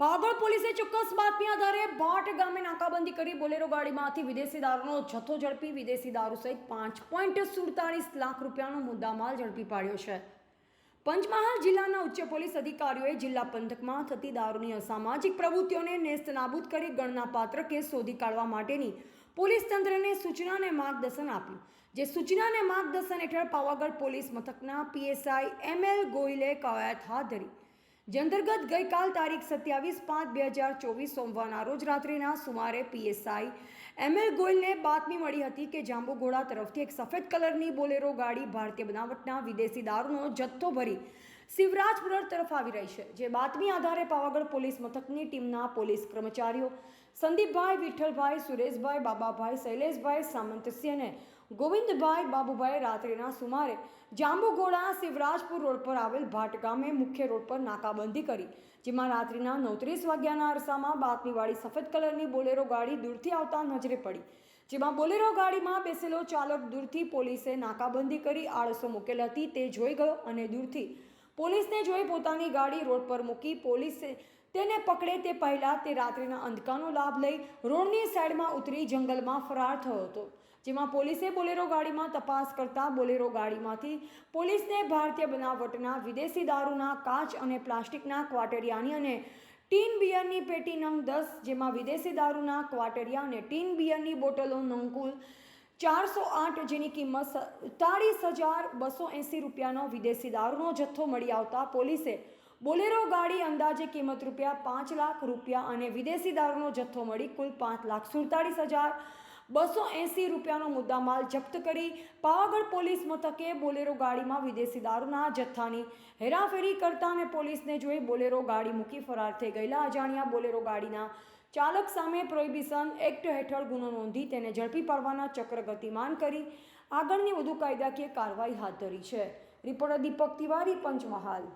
પાગળ પોલીસે ચોક્કસ બાતમી આધારે ભાટ ગામે નાકાબંધી કરી બોલેરો ગાડીમાંથી વિદેશી દારૂનો જથ્થો ઝડપી વિદેશી દારૂ સહિત પાંચ પોઈન્ટ સુડતાલીસ લાખ રૂપિયાનો મુદ્દામાલ ઝડપી પાડ્યો છે. પંચમહાલ જિલ્લાના ઉચ્ચ પોલીસ અધિકારીઓએ જિલ્લા પંથકમાં થતી દારૂની અસામાજિક પ્રવૃત્તિઓને નેસ્ત નાબૂદ કરી ગણનાપાત્ર કેસ શોધી કાઢવા માટેની પોલીસ તંત્રને સૂચના અને માર્ગદર્શન આપ્યું, જે સૂચના અને માર્ગદર્શન હેઠળ પાવાગઢ પોલીસ મથકના પીએસઆઈ એમ એલ ગોયલે કવાયત હાથ ધરી. જે અંતર્ગત ગઈકાલ તારીખ સત્યાવીસ પાંચ બે હજાર ચોવીસ સોમવારના રોજ રાત્રિના સુમારે પીએસઆઈ એમ એલ ગોયલને બાતમી મળી હતી કે જાંબુઘોડા તરફથી એક સફેદ કલરની બોલેરો ગાડી ભારતીય બનાવટના વિદેશી દારૂનો જથ્થો ભરી શિવરાજપુર તરફ આવી રહી છે. જે બાતમી આધારે પાવાગઢ પોલીસ મથકની ટીમના પોલીસ કર્મચારીઓ સંદીપભાઈ, વિઠ્ઠલભાઈ, સુરેશભાઈ, બાબાભાઈ, શૈલેષભાઈ સામંતસિંહ અને ગોવિંદભાઈ બાબુભાઈ રાત્રિના સુમારે જાંબુઘોડા શિવરાજપુર રોડ પર આવેલ ભાટ ગામે મુખ્ય રોડ પર નાકાબંધી કરી, જેમાં રાત્રિના નવત્રીસ વાગ્યાના અરસામાં બાતમીવાળી સફેદ કલરની બોલેરો ગાડી દૂરથી આવતા નજરે પડી, જેમાં બોલેરો ગાડીમાં બેસેલો ચાલક દૂરથી પોલીસે નાકાબંધી કરી આળસો મૂકેલ હતી, તે જોઈ ગયો અને દૂરથી પોલીસને જોઈ પોતાની ગાડી રોડ પર મૂકી પોલીસે તેને પકડે તે પહેલાં તે રાત્રિના અંધકારનો લાભ લઈ રોડની સાઈડમાં ઉતરી જંગલમાં ફરાર થયો હતો, જેમાં પોલીસે બોલેરો ગાડીમાં તપાસ કરતા બોલેરો ગાડીમાંથી પોલીસને ભારતીય બનાવટના વિદેશી દારૂના કાચ અને પ્લાસ્ટિકના ક્વાટરિયાની અને ટીન બિયરની પેટી નંગ દસ, જેમાં વિદેશી દારૂના ક્વાટરિયા અને ટીન બિયરની બોટલો નંગ કુલ ચારસો આઠ જેની કિંમત સત્તાળીસ હજાર બસો એંસી રૂપિયાનો વિદેશી દારૂનો જથ્થો મળી આવતા પોલીસે બોલેરો ગાડી અંદાજે કિંમત રૂપિયા પાંચ લાખ રૂપિયા અને વિદેશી દારૂનો જથ્થો મળી કુલ પાંચ લાખ સુડતાળીસ હજાર બસો એંસી રૂપિયાનો મુદ્દામાલ જપ્ત કરી પાવાગઢ પોલીસ મથકે બોલેરો ગાડીમાં વિદેશી દારૂના જથ્થાની હેરાફેરી કરતા અને પોલીસને જોઈ બોલેરો ગાડી મૂકી ફરાર થઈ ગયેલા. અજાણ્યા બોલેરો ગાડીના ચાલક સામે પ્રોહિબિશન એક્ટ હેઠળ ગુનો નોંધી તેને ઝડપી પાડવાના ચક્ર ગતિમાન કરી. આગળની વધુ કાયદાકીય કાર્યવાહી હાથ ધરી છે. રિપોર્ટર દીપક તિવારી, પંચમહાલ.